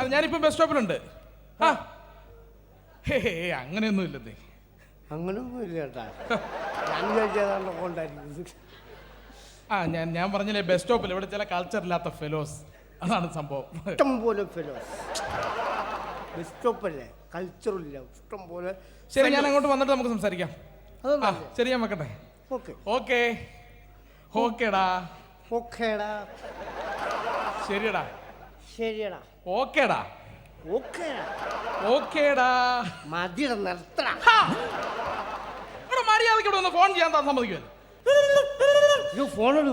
അത് ഞാനിപ്പം ബസ് സ്റ്റോപ്പിലുണ്ട് ആ. ഹേ ഹേ, അങ്ങനെയൊന്നും ഇല്ലെന്നേ. ഇല്ല കേട്ടാ. ഞാൻ കൊണ്ടായിരിക്കും ആ ഞാൻ ഞാൻ പറഞ്ഞില്ലേ ബസ് സ്റ്റോപ്പിൽ ഇവിടെ ചില കൾച്ചർ ഇല്ലാത്ത ഫെലോസ് അതാണ് സംഭവം. ഇഷ്ടം പോലെ ബസ് സ്റ്റോപ്പല്ലേ കൾച്ചറില്ല ഇഷ്ടം പോലെ ശരി ഞാൻ അങ്ങോട്ട് വന്നിട്ട് നമുക്ക് സംസാരിക്കാം. ആ ശരി ഞാൻ വെക്കട്ടെ. ഓക്കെ. ഓക്കെ. ഓക്കേടാ. ഓക്കേടാ. ശരിയടാ. ശരിയടാ. ഓക്കേടാ. ഓക്കേടാ. ഓക്കേടാ മതിയുടെ നിർത്തടാ! ഇവിടെ മര്യാദയ്ക്ക് ഇവിടെ ഒന്ന് ഫോൺ ചെയ്യാൻ താൻ സമ്മതിക്കുമല്ലോ. ഇത് ഫോണോട്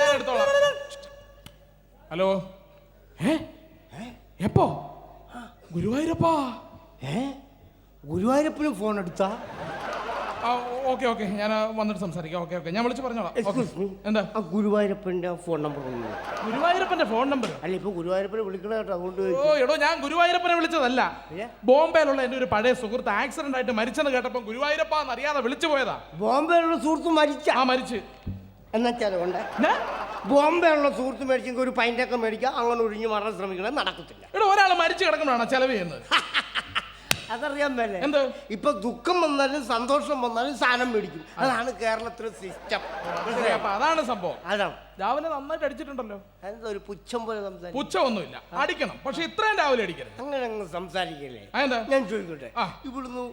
ഞാൻ എടുത്തോളാം. ഹലോ. ഏ? എപ്പോ? ഗുരുവായൂരപ്പാ. ഏ? ഗുരുവായൂരപ്പനും ഫോൺ എടുത്താ? Okay okay. ഞാൻ വന്നിട്ട് സംസാരിക്കാം. Okay okay. ഞാൻ വിളിച്ച് പറഞ്ഞോളാം. എന്താ? ആ ഗുരുവായൂരപ്പന്റെ ഫോൺ നമ്പർ ഒന്ന് ഗുരുവായൂരപ്പന്റെ ഫോൺ നമ്പർ? അല്ല ഇപ്പൊ ഗുരുവായൂരപ്പനെ വിളിക്കണ കേട്ടോ അതുകൊണ്ട് ഓ എടോ ഞാൻ ഗുരുവായൂരപ്പനെ വിളിച്ചതല്ല? ബോംബെയിലുള്ള എന്റെ ഒരു പഴയ സുഹൃത്ത് ആക്സിഡന്റ് ആയിട്ട് മരിച്ചെന്ന് കേട്ടപ്പോൾ ഗുരുവായൂരപ്പ എന്നറിയാതെ വിളിച്ചു പോയതാ. ബോംബെയിലുള്ള സുഹൃത്ത് മരിച്ച. ആ മരിച്ച്. എന്നുവെച്ചാൽ കൊണ്ട്? എന്നാ? ബോംബെയിലുള്ള സുഹൃത്ത് മേടിച്ചെങ്കിൽ ഒരു പൈന്റൊക്കെ മേടിക്കാം അങ്ങനെ ഒഴിഞ്ഞു മാറാൻ ശ്രമിക്കണേ നടക്കത്തില്ല. എടോ ഒരാൾ മരിച്ചു കിടക്കുമ്പോഴാണ് ചെലവ് ചെയ്യുന്നത്? അതറിയാൻ മേലെ. എന്തോ? ഇപ്പൊ ദുഃഖം വന്നാലും സന്തോഷം വന്നാലും സാധനം മേടിക്കും. അതാണ് കേരളത്തിലെ സിസ്റ്റം അപ്പൊ അതാണ് സംഭവം. അതാണ്. രാവിലെ നന്നായിട്ട് അടിച്ചിട്ടുണ്ടല്ലോ? അതെന്താ ഒരു പുച്ഛം പോലെ സംസാരിക്കും? പുച്ഛമൊന്നുമില്ല. അടിക്കണം. പക്ഷെ ഇത്രയും രാവിലെ അടിക്കരുത്. അങ്ങനെ അങ്ങ് സംസാരിക്കല്ലേ? അതെന്താ? ഞാൻ ചോദിക്കട്ടെ? ഇവിടുന്ന്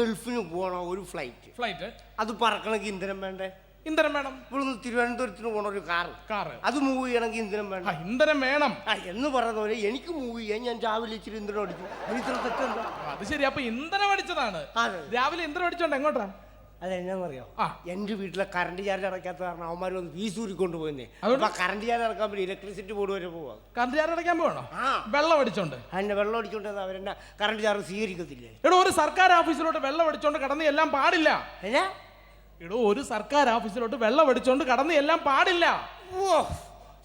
ഗൾഫിന് പോണ ഒരു ഫ്ലൈറ്റ് ഫ്ലൈറ്റ് അത് പറക്കണമെങ്കിൽ ഇന്ധനം വേണ്ടേ? ഇന്ധനം വേണം. ഇവിടുന്ന് തിരുവനന്തപുരത്തിന് പോണ ഒരു കാർ കാറ്. അത് മൂവ് ചെയ്യണമെങ്കിൽ ഇന്ധനം ആ ഇന്ധനം വേണം. ആ എന്ന് പറഞ്ഞ പോലെ എനിക്ക് മൂവ് ചെയ്യാൻ ഞാൻ രാവിലെ ഇച്ചിരി ഇന്ധനം അടിച്ചു. എനിക്ക് ഇത്ര തെറ്റെന്താ? അത് ശരി. അപ്പൊ ഇന്ധനം അടിച്ചതാണ്. അതെ. രാവിലെ ഇന്ധനം അടിച്ചോണ്ട് എങ്ങോട്ടാ? അതെന്നാന്നറിയോ ആ. എന്റെ വീട്ടിലെ കറണ്ട് ചാർജ് അടയ്ക്കാത്ത കാരണം അവന്മാർ വന്ന് ഫീസ് ഊരിക്കൊണ്ട് പോയിന്നേ. അതുകൊണ്ട്? അപ്പൊ കറണ്ട് ചാർജ് അടക്കാൻ പറ്റും ഇലക്ട്രിസിറ്റി ബോർഡ് വരെ പോവാ. കറണ്ട് ചാർജ് അടയ്ക്കാൻ പോകണോ ആ. വെള്ളം അടിച്ചോണ്ട്. അതിന്റെ വെള്ളം അടിച്ചോണ്ട് അവരെന്നെ കറണ്ട് ചാർജ് സ്വീകരിക്കത്തില്ലേ? എടോ ഒരു സർക്കാർ ഓഫീസിലോട്ട് വെള്ളം അടിച്ചോണ്ട് കടന്ന് എല്ലാം പാടില്ല. എടോ ഒരു സർക്കാർ ഓഫീസിലോട്ട് വെള്ളം അടിച്ചോണ്ട് കടന്ന് എല്ലാം പാടില്ല. ഓ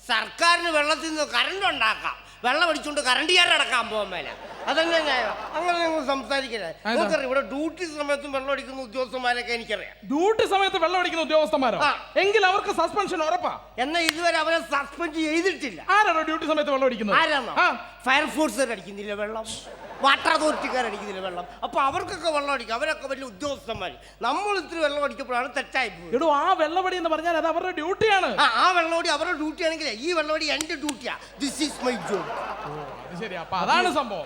സർക്കാരിന് വെള്ളത്തിൽ നിന്ന് കറണ്ട് ഉണ്ടാക്കാം. വെള്ളം അടിച്ചുകൊണ്ട് കറണ്ട് ചാർജ് അടക്കാൻ പോകാൻ മേല. അതന്നെ ന്യായം? അങ്ങനെ ഞങ്ങൾ നമുക്കറിയാം ഇവിടെ ഡ്യൂട്ടി സമയത്തും വെള്ളം അടിക്കുന്ന ഉദ്യോഗസ്ഥന്മാരൊക്കെ എനിക്കറിയാം. ഡ്യൂട്ടി സമയത്ത് വെള്ളം അടിക്കുന്ന ഉദ്യോഗസ്ഥന്മാരോ? ആ. എങ്കിൽ അവർക്ക് സസ്പെൻഷൻ ഉറപ്പാ. എന്നാൽ ഇതുവരെ അവരെ സസ്പെൻഡ് ചെയ്തിട്ടില്ല. ആരാണോ ഡ്യൂട്ടി സമയത്ത് വെള്ളം അടിക്കുന്നത്? ആരാന്നോ? ആ. ഫയർഫോഴ്സുകാർ അടിക്കുന്നില്ല വെള്ളം? വാട്ടർ അതോറിറ്റിക്കാർ അടിക്കുന്നില്ല വെള്ളം. അപ്പൊ അവർക്കൊക്കെ വെള്ളം അടിക്കും. അവരൊക്കെ വലിയ ഉദ്യോഗസ്ഥന്മാർ നമ്മൾ ഇത്തിരി വെള്ളം അടിക്കപ്പോഴാണ് തെറ്റായി എടോ ആ വെള്ളപടി എന്ന് പറഞ്ഞാൽ അത് അവരുടെ ഡ്യൂട്ടിയാണ്. ആ വെള്ളപടി വെള്ളമടി അവരുടെ ഡ്യൂട്ടി ആണെങ്കിൽ ഈ വെള്ളമടി എന്റെ ഡ്യൂട്ടിയാ. ദിസ് ഈസ് മൈ ജോബ് അത് ശരി അപ്പൊ അതാണ് സംഭവം?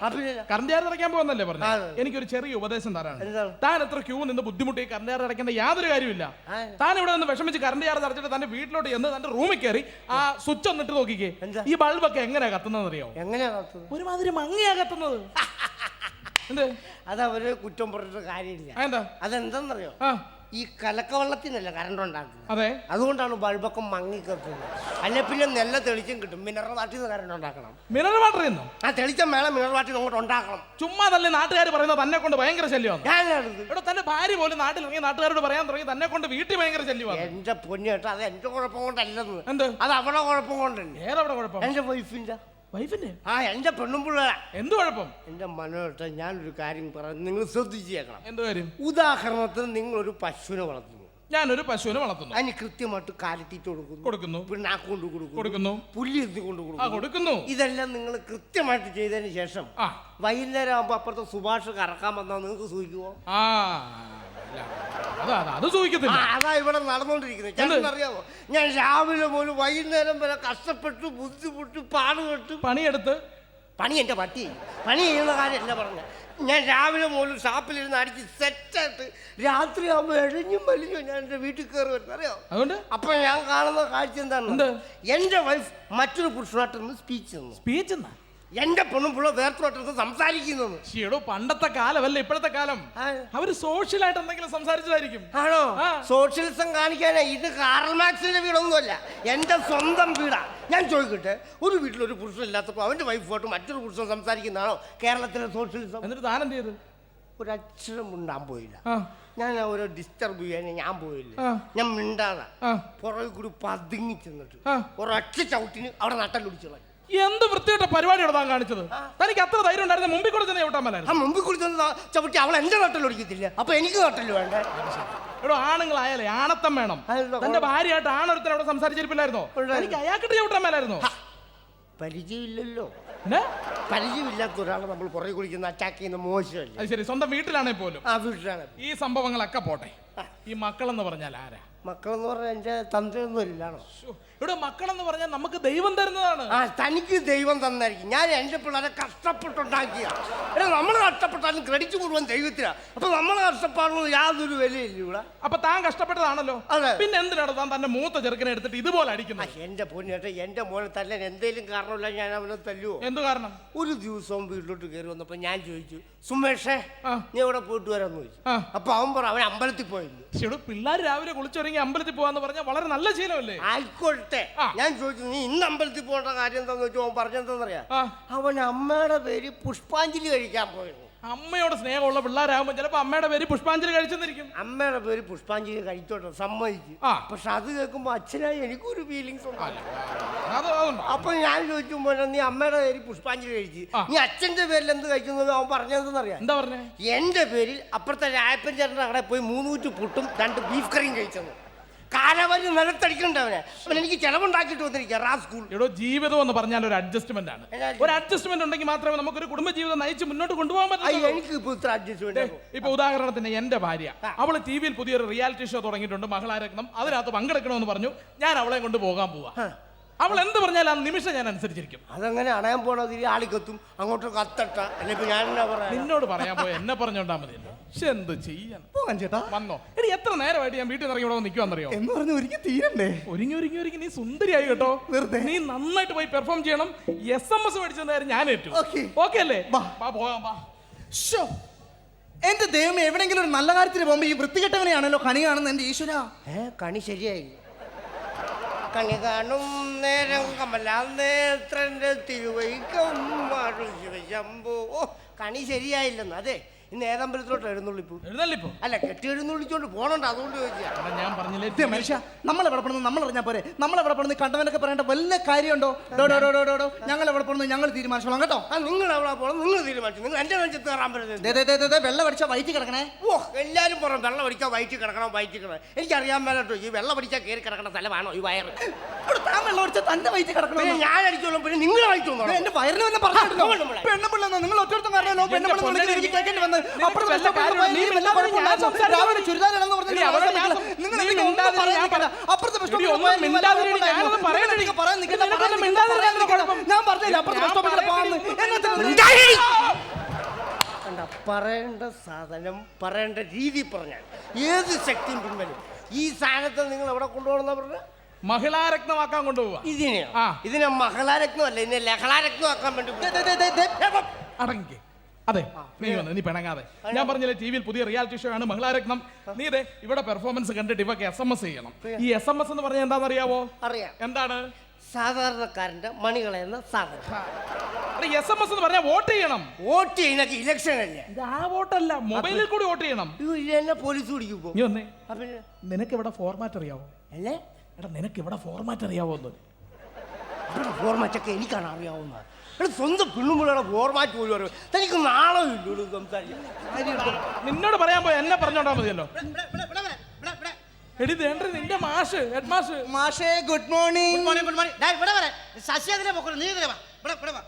കറണ്ട് ചാർജ് അടയ്ക്കാൻ പോകുന്നല്ലേ പറഞ്ഞു. എനിക്കൊരു ചെറിയ ഉപദേശം തരാണ് എന്താണ്? താൻ എത്ര ക്യൂ നിന്ന് ബുദ്ധിമുട്ടി കറണ്ട് ചാർജ് അടയ്ക്കേണ്ട യാതൊരു കാര്യമില്ല ആ. താൻ ഇവിടെ നിന്ന് വിഷമിച്ച് കറണ്ട് ചാർജ് അടച്ചിട്ട് തന്റെ വീട്ടിലോട്ട് ചെന്ന് തന്റെ റൂമിൽ കയറി ആ സ്വിച്ച് ഒന്നിട്ട് നോക്കിക്കേ. എന്താ? ഈ ബൾബൊക്കെ എങ്ങനെയാ കത്തുന്നത് അറിയോ എങ്ങനെയാ നടത്തുന്നത് ഒരുമാതിരി മങ്ങിയാ കത്തുന്നത്. എന്ത്? അത് അവർ കുറ്റം പറഞ്ഞിട്ട് കാര്യമില്ല. ആ, എന്താ അതെന്തെന്നറിയോ? ആ. ഈ കലക്കവെള്ളത്തിനല്ല കറണ്ട് ഉണ്ടാക്കുന്നത്. അതെ. അതുകൊണ്ടാണ് ബൾബൊക്കെ മങ്ങി കത്തുന്നത് അല്ലെ പിന്നെ നല്ല തെളിച്ചം കിട്ടും. മിനറൽ വാട്ടിൽ നിന്ന് കറണ്ട് ഉണ്ടാക്കണം. മിനറൽ വാട്ടർ ചെയ്യുന്നു ആ തെളിച്ചം വേണം മിനറൽ വാട്ടിൽ അങ്ങോട്ട് ഉണ്ടാക്കണം. ചുമ്മാ തന്നെ നാട്ടുകാർ പറയുന്നത്? തന്നെ കൊണ്ട് ഭയങ്കര ശല്യമാണ്. ഞാനാണിത്. ഇവിടെ തന്റെ ഭാര്യ പോലും നാട്ടിൽ ഇറങ്ങി നാട്ടുകാരോട് പറയാൻ തുടങ്ങി തന്നെ കൊണ്ട് വീട്ടിൽ ഭയങ്കര ശല്യമാണ്. എന്റെ പൊന്നേട്ടാ അത് എന്റെ കുഴപ്പം കൊണ്ടല്ലെന്ന്. എന്ത്? അത് അവിടെ കുഴപ്പം കൊണ്ടല്ലേ. ഏതവിടെ കുഴപ്പം? എന്റെ വൈഫിന്റെ വൈഫിന്റെ ആ എന്റെ പെണ്ണും പിള്ളേരാ. എന്ത് കുഴപ്പം? എന്റെ ഞാൻ ഞാനൊരു കാര്യം പറഞ്ഞു നിങ്ങൾ ശ്രദ്ധിച്ചേക്കണം. എന്ത് കാര്യം? ഉദാഹരണത്തിന് നിങ്ങൾ ഒരു പശുവിനെ വളർത്തുന്നു. ഞാനൊരു പശുവിനെ വളർത്തുന്നു. അതിന് കൃത്യമായിട്ട് കാലിത്തീറ്റ കൊടുക്കുന്നു. കൊടുക്കുന്നു. പിണ്ണാക്ക് കൊണ്ട് കൊടുക്കുന്നു. കൊടുക്കുന്നു. പുല്ല് എത്തി കൊണ്ട് കൊടുക്കുന്നു. കൊടുക്കുന്നു. ഇതെല്ലാം നിങ്ങൾ കൃത്യമായിട്ട് ചെയ്തതിന് ശേഷം വൈകുന്നേരം ആകുമ്പോൾ അപ്പുറത്തെ സുഭാഷ് കറക്കാൻ വന്നാൽ നിങ്ങൾക്ക് സൂചിക്കുവോ? ആ അത് ചോദിക്കത്തില്ല. അത് ഇവിടെ നടന്നുകൊണ്ടിരിക്കുന്നത് ചേട്ടൻ അറിയാമോ ഞാൻ രാവിലെ മുതൽ വൈകുന്നേരം വരെ കഷ്ടപ്പെട്ടു ബുദ്ധിമുട്ട് പാടുപെട്ടു പണിയെടുത്ത്? പണി എന്റെ പട്ടി. പണി ചെയ്യുന്ന കാര്യം എന്നെ പറഞ്ഞ. ഞാൻ രാവിലെ മുതൽ ഷാപ്പിലിരുന്ന് അടിച്ച് സെറ്റായിട്ട് രാത്രിയാകുമ്പോൾ എഴഞ്ഞും വലിഞ്ഞും ഞാൻ എന്റെ വീട്ടിൽ കയറി വരുന്നത്. അറിയോ? അതുകൊണ്ട്? അപ്പൊ ഞാൻ കാണുന്ന കാഴ്ച എന്താണ്? എന്റെ എന്റെ വൈഫ് മറ്റൊരു പുരുഷനായിട്ടൊന്ന് സ്പീച്ച് തന്നു. സ്പീച്ച് എന്നാ എന്റെ പെണ്ണും പിള്ള വേർത്തോട്ടത്ത് സംസാരിക്കുന്നത് ഷീടോ പണ്ടത്തെ കാലമല്ല ഇപ്പോഴത്തെ കാലം? അവർ സോഷ്യലായിട്ട് എന്തെങ്കിലും സംസാരിച്ചതായിരിക്കും. ആണോ? സോഷ്യലിസം കാണിക്കാനാ ഇത് കാറൽ മാർക്സിന്റെ വീടൊന്നുമല്ല എന്റെ സ്വന്തം വീടാ. ഞാൻ ചോദിക്കട്ടെ ഒരു വീട്ടിൽ ഒരു പുരുഷൻ ഇല്ലാത്തപ്പോൾ അവന്റെ വൈഫുമായിട്ട് മറ്റൊരു പുരുഷൻ സംസാരിക്കുന്നതാണോ കേരളത്തിലെ സോഷ്യലിസം? എന്നിട്ട് താൻ എന്ത് ചെയ്ത് ഒരു അക്ഷരം ഉണ്ടാൻ പോയില്ല ഞാൻ ഓരോ ഡിസ്റ്റർബ് ചെയ്യാൻ ഞാൻ പോയില്ല. ഞാൻ മിണ്ടാതാ. പുറകെ കൂടി പതുങ്ങി ചെന്നിട്ട്. ഒരൊറ്റ ചവിട്ടിന് അവിടെ നട്ടല്ലൊടിച്ചു കളഞ്ഞു എന്ത് വൃത്തികെട്ട പരിപാടിയാണ് താൻ കാണിച്ചത്? തനിക്ക് അത്ര ധൈര്യം ഉണ്ടായിരുന്ന? മുമ്പിൽ കൂടെ തന്നെ ചവിട്ടാൻ ആ മേലായിരുന്നു മുമ്പിൽ കൂടി ചെന്ന് ചവിട്ടി അവൾ എന്റെ നട്ടല്ലൊടിക്കത്തില്ല അപ്പൊ എനിക്ക് നട്ടൽ വേണ്ടേ? എടോ ആണുങ്ങളായാലേ ആണത്തം വേണം. അതെന്താ തന്റെ ഭാര്യയായിട്ട് ആണൊരുത്തൻ അവിടെ സംസാരിച്ചിരിപ്പില്ലായിരുന്നോ? ഉണ്ടായിരുന്നു. എനിക്ക് അയാൾക്കിട്ട് ചവിട്ടാൻ മേലായിരുന്നോ? പരിചയമില്ലല്ലോ? പരിചയമില്ലാത്ത ഒരാളെ നമ്മൾ പുറകെ കുളിക്കുന്ന അറ്റാക്ക് ചെയ്യുന്ന മോശമല്ലേ? അത് ശരി സ്വന്തം വീട്ടിലാണേ പോലും. ആ വീട്ടിലാണ്. ഈ സംഭവങ്ങളൊക്കെ പോട്ടെ. ഈ മക്കളെന്ന് പറഞ്ഞാൽ ആരാ? മക്കളെന്ന് പറഞ്ഞാൽ എന്റെ തന്ത്രയൊന്നും ഇല്ലാണോ? ഇവിടെ മക്കളെന്ന് പറഞ്ഞാൽ നമുക്ക് ദൈവം തരുന്നതാണ്. ആ തനിക്ക് ദൈവം തന്നായിരിക്കും. ഞാൻ എന്റെ പിള്ളേരെ കഷ്ടപ്പെട്ടുണ്ടാക്കിയ. എടാ നമ്മൾ കഷ്ടപ്പെട്ടാലും ക്രെഡിറ്റ് മുഴുവൻ ദൈവത്തിനാണ് അപ്പൊ നമ്മൾ കഷ്ടപ്പാടുള്ള യാതൊരു വിലയില്ല ഇവിടെ. അപ്പൊ താൻ കഷ്ടപ്പെട്ടതാണല്ലോ. അതെ. പിന്നെ എന്തിനാണ് താൻ തന്റെ മൂത്ത ചെറുക്കനെ എടുത്തിട്ട് ഇതുപോലെ അടിക്കുന്നത്? എന്റെ പൊന്നേട്ട എന്റെ മോനെ തല്ലാൻ എന്തെങ്കിലും കാരണമില്ല ഞാൻ അവനെ തല്ലുവോ? എന്ത് കാരണം? ഒരു ദിവസവും വീട്ടിലോട്ട് കയറി വന്നപ്പോ ഞാൻ ചോദിച്ചു സുമേഷേ. നീ എവിടെ പോയിട്ട് വരാന്ന് ചോദിച്ചു. അപ്പൊ അവൻ പറ അവൻ അമ്പലത്തിൽ പോയിരുന്നു പിള്ളേർ രാവിലെ കുളിച്ചൊരുങ്ങി അമ്പലത്തിൽ പോവാന്ന് പറഞ്ഞാൽ വളരെ നല്ല ശീലമല്ലേ? ആയിക്കോട്ടെ. ഞാൻ ചോദിച്ചു നീ ഇന്ന് അമ്പലത്തിൽ പോകേണ്ട കാര്യം എന്താന്ന് വെച്ചു അവൻ പറഞ്ഞെന്താന്നറിയാ അവൻ അമ്മയുടെ പേര് പുഷ്പാഞ്ജലി കഴിക്കാൻ പോയിരുന്നു. അമ്മയോട് സ്നേഹമുള്ള പിള്ളേരാകുമ്പോൾ ചിലപ്പോ അമ്മയുടെ പേര് പുഷ്പാഞ്ജലി കഴിച്ചെന്നിരിക്കും. അമ്മയുടെ പേര് പുഷ്പാഞ്ജലി കഴിച്ചോട്ടെ സമ്മതിച്ചു. പക്ഷെ അത് കേൾക്കുമ്പോ അച്ഛനായി എനിക്കൊരു ഫീലിങ്സ് അപ്പൊ ഞാൻ ചോദിച്ചു മോനെ നീ അമ്മയുടെ പേര് പുഷ്പാഞ്ജലി കഴിച്ച്. നീ അച്ഛന്റെ പേരിൽ എന്ത് കഴിക്കുന്നത്? അവൻ പറഞ്ഞതെന്നറിയാം എന്താ പറഞ്ഞേ? എന്റെ പേരിൽ അപ്പുറത്തെ രായപ്പൻ ചേട്ടന്റെ അവിടെ പോയി മൂന്നൂറ്റി പുട്ടും രണ്ട് ബീഫ് കറിയും കഴിച്ചത് കാലവരി നിലത്തടിക്കണ്ടവനെ അവൻ എനിക്ക് ചെലവുണ്ടാക്കിട്ട് വന്നിരിക്കുക റാ സ്കൂൾ. എടോ ജീവിതം എന്ന് പറഞ്ഞാൽ ഒരു അഡ്ജസ്റ്റ്മെന്റ് ആണ്. ഒരു അഡ്ജസ്റ്റ്മെന്റ് ഉണ്ടെങ്കിൽ മാത്രമേ നമുക്കൊരു കുടുംബ ജീവിതം നയിച്ച് മുന്നോട്ട് കൊണ്ടുപോകാൻ പറ്റൂ എനിക്ക് ഇപ്പൊ ഇത്ര അഡ്ജസ്റ്റ്മെന്റ് ഇപ്പൊ ഉദാഹരണത്തിന് എന്റെ ഭാര്യ. അവൾ ടി വിയിൽ പുതിയൊരു റിയാലിറ്റി ഷോ തുടങ്ങിയിട്ടുണ്ട് മകളാരത്നം അതിനകത്ത് പങ്കെടുക്കണമെന്ന് പറഞ്ഞു. ഞാൻ അവളെ കൊണ്ട് പോകാൻ പോവാ. അവൾ എന്ത് പറഞ്ഞാൽ ആ നിമിഷം ഞാൻ അനുസരിച്ചിരിക്കും. അതങ്ങനെ അണയാൻ പോണത് ഈ ആളിക്കത്തും അങ്ങോട്ട് കത്തട്ട. അല്ലെ ഇപ്പൊ ഞാൻ എന്നാ പറയാ? നിന്നോട് പറയാൻ പോയ എന്നെ പറഞ്ഞോണ്ടാ മതിയല്ലോ പക്ഷെ എന്ത് ചെയ്യാൻ പോകാൻ ചേട്ടാ. വന്നോ. എടി എത്ര നേരമായിട്ട് ഞാൻ വീട്ടിൽ നിന്ന് ഇറങ്ങി ഇവിടെ നിൽക്കുവാന്നറിയോ എന്ന് പറഞ്ഞ് ഒരുക്കി തീരണ്ടേ? ഒരുങ്ങി ഒരുങ്ങി ഒരുങ്ങി. നീ സുന്ദരിയായി കേട്ടോ. വെറുതെ. നീ നന്നായിട്ട് പോയി പെർഫോം ചെയ്യണം. എസ് എം എസ് മേടിച്ചെന്ന കാര്യം ഞാൻ ഏറ്റു. Okay. ഓക്കെ അല്ലേ? വാ. വാ പോകാം വാ. ശ്ശോ. എന്റെ ദൈവം എവിടെങ്കിലും ഒരു നല്ല കാര്യത്തിന് പോകുമ്പോ ഈ വൃത്തികെട്ടവനെയാണല്ലോ കണി കാണുന്നത് എന്റെ ഈശ്വര. ഏ കണി ശരിയായി. കണി കാണും നേരം കമലാ നേത്രന്റെ തിരുവൈക്കം ശിവശംഭു. ഓ കണി ശരിയായില്ലെന്ന് അതെ. ഇന്ന് ഏതമ്പലത്തിലോട്ട് എഴുന്നള്ളിപ്പു എഴുന്നള്ളിപ്പോ അല്ല കെട്ടി എഴുന്നള്ളിച്ചോണ്ട് പോണുണ്ട് അതുകൊണ്ട് ചോദിച്ചാ എടാ, ഞാൻ പറഞ്ഞില്ലേ ഇത് മനുഷ്യ നമ്മൾ എവിടെ പോണെന്ന് നമ്മൾ അറിഞ്ഞാൽ പോരെ. നമ്മൾ എവിടെ പോണെന്ന് കണ്ടവനൊക്കെ പറയേണ്ട വല്ല കാര്യമുണ്ടോ? ഡോ ഡോ ഡോ ഡോ ഡോ. ഡോ ഞങ്ങൾ എവിടെ പോണെന്ന് ഞങ്ങൾ തീരുമാനിച്ചോളാം കേട്ടോ. ആ നിങ്ങൾ എവിടെ പോകണം നിങ്ങൾ തീരുമാനിച്ചു. നിങ്ങൾ എന്റെ വെഞ്ചത്ത് കയറാൻ പറ്റുന്നത് ദേ, ദേ, ദേ, ദേ, ദേ, വെള്ളം വൈറ്റ് വയറ്റി കിടക്കണേ. ഓ എല്ലാരും പറയും വെള്ളം അടിക്കാൻ വയറ്റി കിടക്കണം വയറ്റി കിടക്കണം. എനിക്കറിയാൻ മേലട്ടോ ഈ വെള്ളം അടിച്ചാൽ കയറി കിടക്കണ സ്ഥലമാണോ ഈ വയറ്? ഇവിടെ താൻ വെള്ളം അടിച്ച തന്റെ വയറ്റി കിടക്കണോ? ഞാൻ അടിച്ചോളും പിന്നെ നിങ്ങൾ വയറ്റി ദേ, എന്റെ വയറിന് വല്ല പറഞ്ഞിട്ടുണ്ടോ പെണ്ണുപിള്ള നിങ്ങൾ ഒറ്റ കാരണമല്ലോ പെണ്ണുപിള്ള എനിക്ക് കേൾക്കേണ്ടി വന്ന് അപ്പുറത്തെ ഞാൻ. അപ്പുറത്തെ പറഞ്ഞില്ല അപ്പുറത്തെ ബസ് ഞാൻ സ്റ്റോപ്പിൽ പറയണില്ല. പോകാമെന്ന് എന്നാ കണ്ട പറയേണ്ട സാധനം പറയേണ്ട രീതി പറഞ്ഞാൽ ഏത് ശക്തിയും പിൻവലും ഈ സാധനത്തെ നിങ്ങൾ എവിടെ കൊണ്ടുപോകണം പറഞ്ഞ മഹിളാരത്നമാക്കാൻ കൊണ്ടുപോവാ. ഇതിനെയോ? ഇതിനെ മഹളാരത്നം അല്ല ഇതിനെ ലഹളാരത്നമാക്കാൻ വേണ്ടി. അടങ്ങിക്കേ. അതെ നീ വന്ന് നീ പിണങ്ങാതെ. ഞാൻ പറഞ്ഞില്ലേ ടി വിയിൽ പുതിയ റിയാലിറ്റി ഷോ ആണ്. മഹിളാരത്നം നീ ഇതേ ഇവിടെ പെർഫോമൻസ് കണ്ടിട്ട് ഇവക്ക് എസ് എം എസ് ചെയ്യണം ഈ എസ് എം എസ് എന്ന് പറഞ്ഞാൽ എന്താണെന്നറിയാവോ? അറിയാം. എന്താണ്? സാധാരണക്കാരന്റെ മണികളെ കളയുന്ന സാധനം. എസ് എം എസ് എന്ന് പറഞ്ഞാൽ വോട്ട് ചെയ്യണം. വോട്ട് ചെയ്യുന്നൊക്കെ ഇലക്ഷൻ അല്ലേ? ആ വോട്ടല്ല മൊബൈലിൽ കൂടി വോട്ട് ചെയ്യണം. എന്നെ പോലീസ് പിടിക്കും നിനക്ക് ഇവിടെ ഫോർമാറ്റ് അറിയാവോ? അല്ലേ? എടാ നിനക്ക് ഇവിടെ ഫോർമാറ്റ് അറിയാവോ എന്ന്? അവിടെ ഫോർമാറ്റൊക്കെ എനിക്കാണ് അറിയാവുന്നത് എടാ സ്വന്തം പെണ്ണുമ്പിള്ളയുടെ ഫോർമാറ്റ് പോലും അറിയാം. തനിക്ക് നാളെ ഇല്ലല്ലോ നിന്നോട് പറയാൻ പോയ എന്നെ പറഞ്ഞോണ്ടാ മതിയല്ലോ. എടി ദേണ്ട നിന്റെ മാഷ് ഹെഡ് മാഷ്. മാഷേ good morning morning good morning ഡാ ഇവിടെ വരെ. ശശി അതിലെ പൊക്കണം നീ ഇതിലെ വാ. ഇവിടെ ഇവിടെ വാ.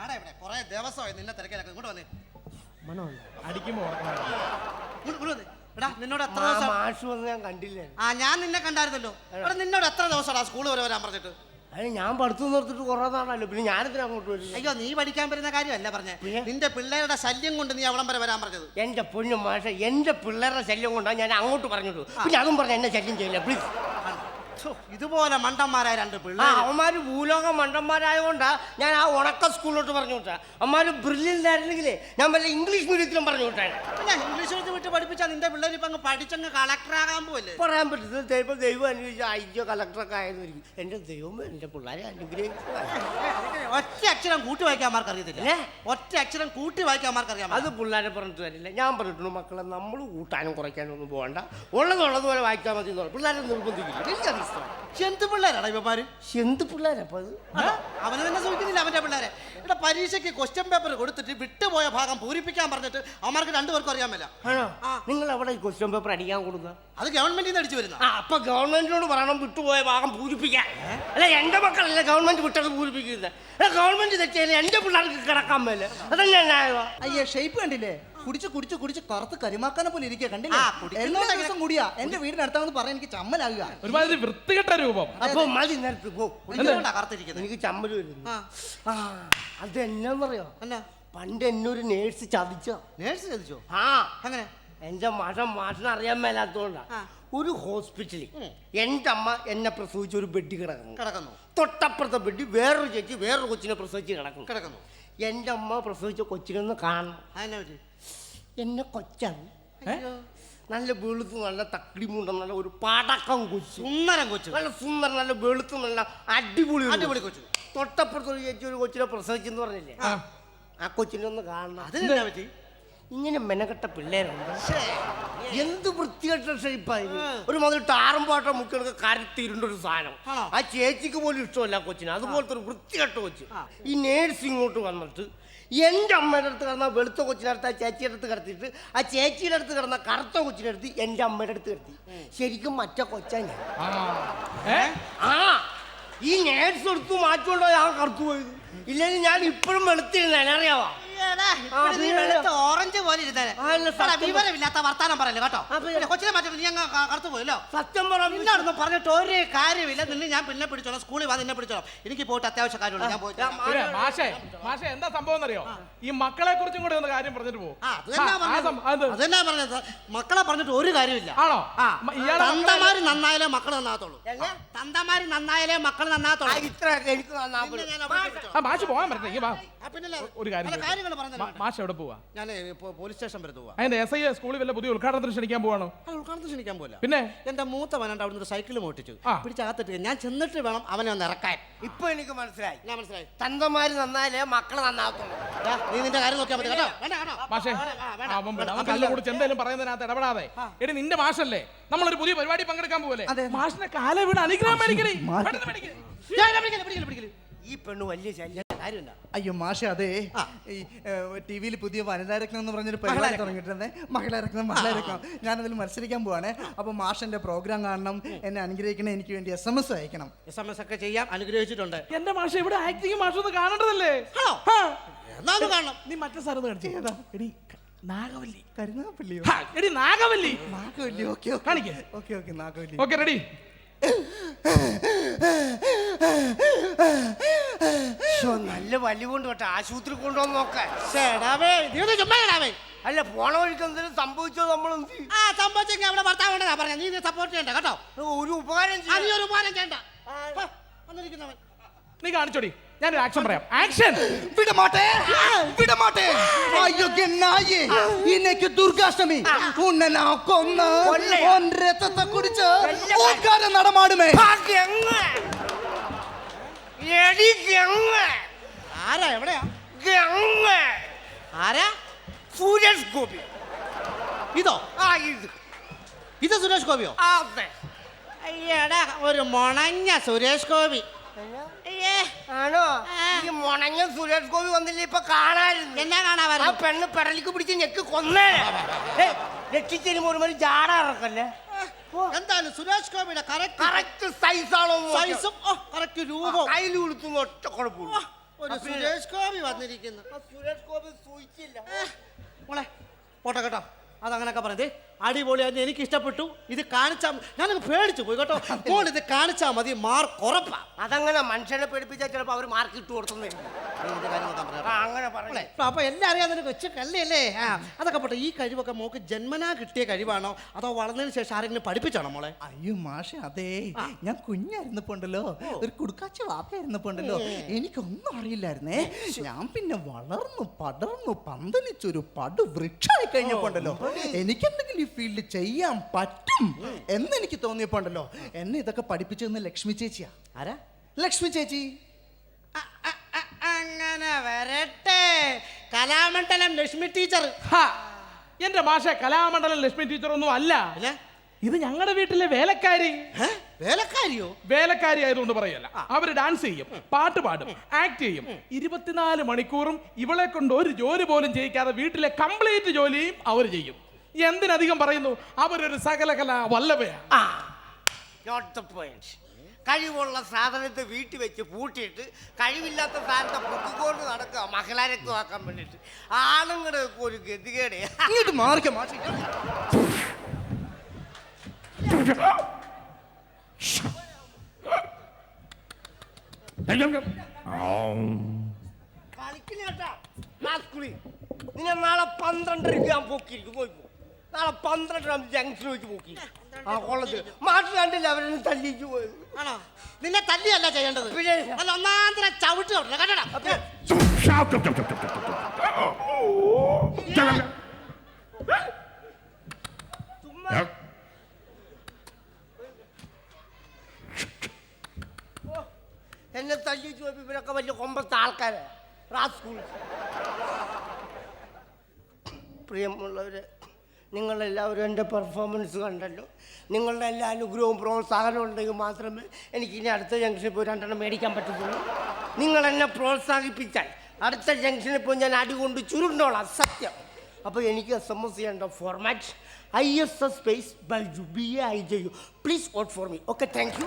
ആടാ ഇവിടെ? കുറേ ദിവസമായി നിന്നെ തിരക്കിലൊക്കെ ഇങ്ങോട്ട് വന്നേ. എടാ നിന്നോട് എത്ര ദിവസം മാഷ് വന്ന് ഞാൻ കണ്ടില്ലേ? ആ ഞാൻ നിന്നെ കണ്ടായിരുന്നല്ലോ. എടാ നിന്നോട് എത്ര ദിവസമാടാ സ്കൂൾ വരെ വരാൻ പറഞ്ഞിട്ട്? അതിന് ഞാൻ പഠിത്തം നിർത്തിട്ട് കുറേ നാളല്ലോ പിന്നെ ഞാനെന്തിനാ അങ്ങോട്ട് വരും അയ്യോ നീ പഠിക്കാൻ വരുന്ന കാര്യമല്ല പറഞ്ഞേ. പിന്നെ? നിന്റെ പിള്ളേരുടെ ശല്യം കൊണ്ട് നീ അവിടം വരെ വരാൻ പറഞ്ഞത്. എന്റെ പൊന്നു മാഷ എന്റെ പിള്ളേരുടെ ശല്യം കൊണ്ടാണ് ഞാൻ അങ്ങോട്ട് പറഞ്ഞിട്ടു പിന്നെ അതും പറഞ്ഞ എന്നെ ശല്യം ചെയ്യില്ല പ്ലീസ് ഇതുപോലെ മണ്ടന്മാരായ രണ്ട് പിള്ളേർ അവന്മാര് ഭൂലോക മണ്ടന്മാരായതുകൊണ്ടാ ഞാൻ ആ ഉണക്ക സ്കൂളിലോട്ട് പറഞ്ഞു വിട്ടാ അവന്മാര് ബ്രില്യന്റ് ആയിരുന്നെങ്കിലേ ഞാൻ വല്ല ഇംഗ്ലീഷ് മീഡിയത്തിലും പറഞ്ഞു വിട്ടാണ് ഞാൻ ഇംഗ്ലീഷ് മീഡിയത്തിൽ വിട്ട് പഠിപ്പിച്ചാൽ നിന്റെ പിള്ളേർ ഇപ്പൊ അങ്ങ് പഠിച്ചങ്ങ് കളക്ടറാകാൻ പോലെ പറയാൻ പറ്റില്ല ദൈവം ദൈവം അനുഭവിച്ച അയ്യോ കളക്ടറൊക്കെ ആയിരുന്നു എന്റെ ദൈവം എന്റെ പിള്ളേരെ അനുഗ്രഹിക്കുക ഒറ്റ അക്ഷരം കൂട്ടി വായിക്കാൻ മാർക്ക് അറിയത്തില്ല. ഒറ്റ അക്ഷരം കൂട്ടി വായിക്കാൻ മാർക്ക് അറിയാം അത് പിള്ളേരെ പറഞ്ഞിട്ട് വരില്ല ഞാൻ പറഞ്ഞിട്ടുണ്ട് മക്കളെ നമ്മൾ കൂട്ടാനും കുറയ്ക്കാനും ഒന്നും പോകണ്ട ഉള്ളതുള്ളതുപോലെ വായിക്കാൻ മതി പിള്ളേരെ നിർബന്ധിക്കില്ല. പ്രശ്നം എന്ത് പിള്ളേരാടാ ഇവന്മാര്? എന്ത് പിള്ളേരപ്പോ അത്? തന്നെ സൂചിക്കുന്നില്ല അവന്റെ പിള്ളേരെ. ഇവിടെ പരീക്ഷയ്ക്ക് ക്വസ്റ്റ്യൻ പേപ്പർ കൊടുത്തിട്ട് വിട്ടുപോയ ഭാഗം പൂരിപ്പിക്കാൻ പറഞ്ഞിട്ട് അവന്മാർക്ക് രണ്ടുപേർക്കും അറിയാൻ മേല. ആണോ? നിങ്ങൾ അവിടെ ക്വസ്റ്റ്യൻ പേപ്പർ അടിക്കാൻ കൊടുക്കുക? അത് ഗവൺമെന്റിൽ നിന്ന് അടിച്ചു വരുന്ന ആ അപ്പൊ ഗവൺമെന്റിനോട് പറയണം വിട്ടുപോയ ഭാഗം പൂരിപ്പിക്കാൻ. അല്ല എന്റെ മക്കളല്ല ഗവൺമെന്റ് വിട്ടത് പൂരിപ്പിക്കുന്നത്? ഗവൺമെന്റ് തെറ്റിയാലും എന്റെ പിള്ളേർക്ക് കിടക്കാൻ മേലെ. അതല്ലേ അയ്യേ ഷേപ്പ് കണ്ടില്ലേ? കുടിച്ച് കുടിച്ച് കുടിച്ച് കറുത്ത് കരിമാക്കാനെ പോലെ ഇരിക്കുക കണ്ടില്ലേ? ആ, കുടിക്കുന്നതൊക്കെ- എല്ലാ ദിവസം കൂടിയാ എന്റെ വീടിനടുത്താന്ന് പറയാൻ എനിക്ക് ചമ്മലാകുക. ഒരുമാതിരി വൃത്തികെട്ട രൂപം. അപ്പൊ മതി നേരത്തെ പോ കറുത്തിരിക്കുന്നത്. എനിക്ക് ചമ്മൽ വരുന്നു. ആ. എന്നാന്ന് പറയോ പണ്ട് എന്നെ ഒരു നേഴ്സ് ചതിച്ച? നേഴ്സ് ചതിച്ചോ? ആ. അങ്ങനെ എന്റെ മഠം മാഷിനെ അറിയാൻ മേലാത്തോണ്ടാ. ആ. ഒരു ഹോസ്പിറ്റലിൽ എന്റെ അമ്മ എന്നെ പ്രസവിച്ച ഒരു ബെഡ് കിടക്കുന്നു. കിടക്കുന്നു. തൊട്ടപ്പുറത്തെ ബെഡ് വേറൊരു ചേച്ചി വേറൊരു കൊച്ചിനെ പ്രസവിച്ച് കിടക്കുന്നു. കിടക്കുന്നു. എന്റെ അമ്മ പ്രസവിച്ച കൊച്ചിനൊന്ന് കാണണം. അതിനെ പറ്റി? എന്നെ കൊച്ചാണ്. അയ്യോ. നല്ല വെളുത്ത് നല്ല തക്കിടി മുണ്ട നല്ല ഒരു പടക്കം കൊച്ചു. സുന്ദരം കൊച്ചു. നല്ല സുന്ദരം നല്ല വെളുത്ത് നല്ല അടിപൊളി അടിപൊളി കൊച്ചു. തൊട്ടപ്പുറത്ത് ഒരു ചേച്ചി ഒരു കൊച്ചിനെ പ്രസവിച്ചെന്ന് പറഞ്ഞില്ലേ? ആ. കൊച്ചിനെ ഒന്ന് കാണണം. അത് പറ്റി? ഇങ്ങനെ മെനക്കെട്ട പിള്ളേരുണ്ട്. എന്ത് വൃത്തികെട്ട ഷെയ്പ്പായി ഒരു മതി ടാറും പാട്ടം മുക്കിടക്ക് കരുത്തിരുണ്ട ഒരു സാധനം. ആ. ചേച്ചിക്ക് പോലും ഇഷ്ടമല്ല കൊച്ചിന്. അതുപോലത്തെ ഒരു വൃത്തികെട്ട കൊച്ചു. ഈ നേഴ്സ് ഇങ്ങോട്ട് വന്നിട്ട് എന്റെ അമ്മയുടെ അടുത്ത് കിടന്ന വെളുത്ത കൊച്ചിനടുത്ത് ആ ചേച്ചിയുടെ അടുത്ത് കിടത്തിയിട്ട് ആ ചേച്ചിയുടെ അടുത്ത് കിടന്ന കറുത്ത കൊച്ചിനടുത്ത് എന്റെ അമ്മയുടെ അടുത്ത് കിടത്തി. ശരിക്കും മറ്റേ കൊച്ചാ ഞാൻ. ആ. ആ. ഈ നേഴ്സ് എടുത്ത് മാറ്റുകൊണ്ടോ ഞാൻ കറുത്തു പോയത്? ഇല്ലെങ്കിൽ ഞാൻ ഇപ്പോഴും വെളുത്തിരുന്നേനെ അറിയാവാ? ഓറഞ്ച് പോലെ വിവരമില്ലാത്ത വർത്താനം പറയല്ലേ കേട്ടോ? കൊച്ചിനെ മാറ്റി നീ അങ്ങ് പോയല്ലോ സത്യം പറഞ്ഞിട്ട് ഒരു കാര്യമില്ല. നിന്നെ ഞാൻ പിന്നെ പിടിച്ചോളാം സ്കൂളിൽ വാ നിന്നെ പിടിച്ചോളാം. എനിക്ക് പോയിട്ട് അത്യാവശ്യ കാര്യമുണ്ട് ഞാൻ പോയിട്ട് മാഷേ മാഷേ എന്താ സംഭവം എന്നറിയോ? ഈ മക്കളെ കുറിച്ചും കൂടെ ഒന്ന് കാര്യം പറഞ്ഞിട്ട് പോകും ആ, അത് പറഞ്ഞത്. മക്കളെ പറഞ്ഞിട്ട് ഒരു കാര്യമില്ല. ആണോ? ഇയാളെ തന്തമാര് നന്നായാലേ മക്കൾ നന്നാകത്തുള്ളൂ? തന്തമാര് നന്നായാലേ മക്കൾ നന്നാകത്തുള്ളൂ. ഇത്രയൊക്കെ എനിക്ക് നന്നാ പിന്നെ ഞാൻ അവിടെ പിടിച്ചോ. മാഷ് പോകാൻ പറ്റേ വാ. ആ, പിന്നല്ലേ? ഒരു കാര്യം മാഷ് എവിടെ പോവാ? ഞാൻ പോലീസ് സ്റ്റേഷൻ വരെ പോവാ. അതിന്റെ എസ് ഐ സ്കൂളിൽ വല്ല പുതിയ ഉദ്ഘാടനത്തിന് ക്ഷണിക്കാൻ പോവാണോ? ഉദ്ഘാടനത്തിന് ക്ഷണിക്കാൻ പോലെ പിന്നെ? എന്റെ മൂത്ത വനണ്ട് അവിടുന്ന് ഒരു സൈക്കിൾ മോട്ടിച്ചു. പിടിച്ചകത്തിട്ട് ഞാൻ ചെന്നിട്ട് വേണം അവനെ ഒന്ന് ഇറക്കാൻ. ഇപ്പൊ എനിക്ക് മനസ്സിലായി. ഞാൻ മനസ്സിലായി. തന്തമാര് നന്നായാലേ മക്കളെ നന്നാകത്തുള്ളൂ നീ നിന്റെ കാര്യം നോക്കിയാൽ മതി കേട്ടോ. മാഷേ. അവൻ വിട്. അവൻ കല്ല് കുടിച്ച് എന്തെങ്കിലും പറയുന്നതിനകത്ത് ഇടപെടാതെ. എടി നിന്റെ മാഷല്ലേ? നമ്മളൊരു പുതിയ പരിപാടി പങ്കെടുക്കാൻ പോവല്ലേ? അതെ. മാഷിനെ കാല വീട് അനുഗ്രഹം മേടിക്കണേ. ഈ പെണ്ണ് വലിയ ശല്യം. കാര്യമില്ല അയ്യോ മാഷ അതെ. ഈ ടി വിയിൽ പുതിയ വനിതാരത്നം എന്ന് പറഞ്ഞൊരു പരിപാടി തുടങ്ങിയിട്ടുണ്ട്. മഹിളാരത്നം മഹിളാരത്നം ഞാനതിൽ മത്സരിക്കാൻ പോവാണ്. അപ്പൊ മാഷന്റെ പ്രോഗ്രാം കാണണം എന്നെ അനുഗ്രഹിക്കണം എനിക്ക് വേണ്ടി എസ് എം എസ് അയക്കണം. എസ് എം എസ് ഒക്കെ ചെയ്യാം അനുഗ്രഹിച്ചിട്ടുണ്ട്. എന്റെ മാഷ ഇവിടെ ആക്ടിങ് മാഷ ഒന്ന് കാണേണ്ടതല്ലേ? ആ. കാണണം. നീ മറ്റേ സ്ഥലം കാണിച്ചു. എടി നാഗവല്ലി. കരുനാഗപ്പള്ളിയോ? എടി നാഗവല്ലി. നാഗവല്ലി ഓക്കെ. കാണിക്ക്. Okay okay Nagavalli. Okay ready. നല്ല വലി കൊണ്ട് കേട്ടോ. ആശുപത്രി കൊണ്ടുവന്ന് നോക്കാൻ ചേടാവേ നീ ഒന്ന് ചുമ്മാ ഇടാവേ അല്ല പോണ വഴിക്ക് എന്തെങ്കിലും സംഭവിച്ചോ നമ്മൾ എന്ത് ചെയ്യും? ആ സംഭവിച്ചെങ്കിൽ അവിടെ ഭർത്താവ് ഉണ്ടെന്നാ പറഞ്ഞ നീ സപ്പോർട്ട് ചെയ്യണ്ട കേട്ടോ. ഒരു ഉപകാരം ചെയ്യാം. ഒരു ഉപകാരം ചെയ്യണ്ട. പോ, വന്നിരിക്കുന്നവൻ. നീ കാണിച്ചോടി. ഞാനൊരു ആക്ഷൻ പറയാം. ആക്ഷൻ വിടമാട്ടെ വിടമാട്ടെ. അയ്യോ നായേ ഇന്നേക്ക് ദുർഗാഷ്ടമി. ഉന്നെ നാ കൊന്ന്? ഓൻ രക്തത്തെ കുടിച്ച് നടമാടുമേ. എടി ഗംഗ. ആരാ എവിടെയാ. ആരാ? സുരേഷ് ഗോപി. ഇതോ? ആ ഇത്. ഇത് സുരേഷ് ഗോപിയോ? അതെ. അയ്യടാ ഒരു മുണഞ്ഞ സുരേഷ് ഗോപി. ആണോ? ഈ മുണങ്ങ സുരേഷ് ഗോപി വന്നില്ല ഇപ്പൊ കാണാറുണ്ട് എന്നാ ആ കാണാൻ പെണ്ണ് പെടലിക്ക് പിടിച്ച് ഞെക്ക് കൊന്നേ. രക്ഷിച്ചതിന് ഒരു മണി ജാട ഇറക്കല്ലേ? എന്തായാലും സുരേഷ് ഗോപിയുടെ കറക്റ്റ് കറക്റ്റ് സൈസാണോ സൈസും കറക്റ്റ് രൂപവും. കയ്യിൽ കൊടുത്തുന്ന ഒറ്റ കുഴപ്പമില്ല. ഒരു സുരേഷ് ഗോപി വന്നിരിക്കുന്നു. ആ സുരേഷ് ഗോപി സൂചിച്ചില്ല മോളെ പോട്ടെ കേട്ടോ. അതങ്ങനൊക്കെ പറഞ്ഞത് അടിപൊളിയായിരുന്നു എനിക്ക് ഇഷ്ടപ്പെട്ടു ഇത് കാണിച്ചാ ഞാൻ പേടിച്ചു പോയി കേട്ടോ. അപ്പോൾ ഇത് കാണിച്ചാൽ മതി. മാർക്ക് ഉറപ്പാ. അതങ്ങനെ മനുഷ്യനെ പേടിപ്പിച്ചാൽ ചിലപ്പോ അവർ മാർക്ക് ഇട്ട് കൊടുത്തു അങ്ങനെ പറഞ്ഞേ അപ്പൊ എല്ലാം അറിയാവുന്ന കൊച്ചു കല്ലയല്ലേ ആ അതൊക്കെ പോട്ടെ. ഈ കഴിവൊക്കെ മോക്ക് ജന്മനാ കിട്ടിയ കഴിവാണോ? അതോ വളർന്നതിന് ശേഷം ആരെങ്കിലും പഠിപ്പിച്ചാണോ മോളെ? അയ്യോ മാഷ അതെ. ഞാൻ കുഞ്ഞായിരുന്നപ്പോണ്ടല്ലോ ഒരു കുടുക്കാച്ച വാപ്പയായിരുന്നപ്പോണ്ടല്ലോ എനിക്കൊന്നും അറിയില്ലായിരുന്നേ. ഞാൻ പിന്നെ വളർന്നു പടർന്നു പന്തലിച്ചൊരു പടു വൃക്ഷമായി കഴിഞ്ഞപ്പോണ്ടല്ലോ എനിക്കെന്തെങ്കിലും ഫീൽഡ് ചെയ്യാൻ പറ്റും എന്ന് എനിക്ക് തോന്നിയപ്പോ ഉണ്ടല്ലോ എന്നെ ഇതൊക്കെ പഠിപ്പിച്ചതെന്ന് ലക്ഷ്മി ചേച്ചിയാ. ആരാ? ലക്ഷ്മി ചേച്ചി. അങ്ങനെ വരട്ടെ. കലാമണ്ഡലം ലക്ഷ്മി ടീച്ചർ. ഹാ, എന്റെ മാഷ കലാമണ്ഡലം ലക്ഷ്മി ടീച്ചർ ഒന്നും അല്ല. അല്ലേ? ഇത് ഞങ്ങളുടെ വീട്ടിലെ വേലക്കാരി? വേലക്കാരിയോ? വേലക്കാരി ആയതുകൊണ്ട് പറയല്ല. അവർ ഡാൻസ് ചെയ്യും പാട്ട് പാടും ആക്ട് ചെയ്യും. ഇരുപത്തിനാല് മണിക്കൂറും ഇവളെ കൊണ്ട് ഒരു ജോലി പോലും ചെയ്യിക്കാതെ വീട്ടിലെ കംപ്ലീറ്റ് ജോലിയും അവർ ചെയ്യും. എന്തിനധികം പറയുന്നു? അവരൊരു സകലകല വല്ലഭയാണ് ആ. നോട്ട് ദ പോയിന്റ് കഴിവുള്ള സാധനത്തെ വീട്ടിൽ വെച്ച് പൂട്ടിയിട്ട് കഴിവില്ലാത്ത സാധനത്തെ പൊക്കിക്കൊണ്ട് നടക്കുക മഹിളാരക്തമാക്കാൻ ആക്കാൻ ആണുങ്ങളുടെ ഒക്കെ ഒരു ഗതികേടെ. ഇങ്ങോട്ട് മാറിക്ക മാറ്റി കളിക്കില്ല കേട്ടാ. നിന്നെ നാളെ പന്ത്രണ്ടരക്ക് ഞാൻ പൊക്കിയിരിക്കും. നോക്കൂ നാളെ പന്ത്രണ്ടര ജംഗ്ഷനിൽ വെച്ച് പൊക്കി. ആ കൊള്ളത്തിൽ മാറ്റി കണ്ടില്ല അവരെന്നെ തല്ലിച്ചു പോയത്? ആണോ? നിന്നെ തല്ലിയല്ല ചെയ്യേണ്ടത്. പിന്നെ? നല്ല ഒന്നാന്തര ചവിട്ട് കേട്ടടാ? ചുമ്മാ എന്നെ തല്ലിച്ചു പോയപ്പോ ഇവരൊക്കെ വലിയ കൊമ്പത്തെ ആൾക്കാരെ. റാസ്കൂൾ പ്രിയമുള്ളവരെ നിങ്ങളെല്ലാവരും എന്റെ പെർഫോമൻസ് കണ്ടല്ലോ. നിങ്ങളുടെ എല്ലാ അനുഗ്രഹവും പ്രോത്സാഹനവും ഉണ്ടെങ്കിൽ മാത്രമേ എനിക്ക് ഇനി അടുത്ത ജംഗ്ഷനിൽ പോയി രണ്ടെണ്ണം മേടിക്കാൻ പറ്റത്തുള്ളൂ. നിങ്ങൾ എന്നെ പ്രോത്സാഹിപ്പിച്ചാൽ അടുത്ത ജംഗ്ഷനിൽ പോയി ഞാൻ അടികൊണ്ട് ചുരുണ്ടോളാം സത്യം. അപ്പോൾ എനിക്ക് എസ് എം എസ് ചെയ്യേണ്ട format I S S space by B A I J U please vote for me okay thank you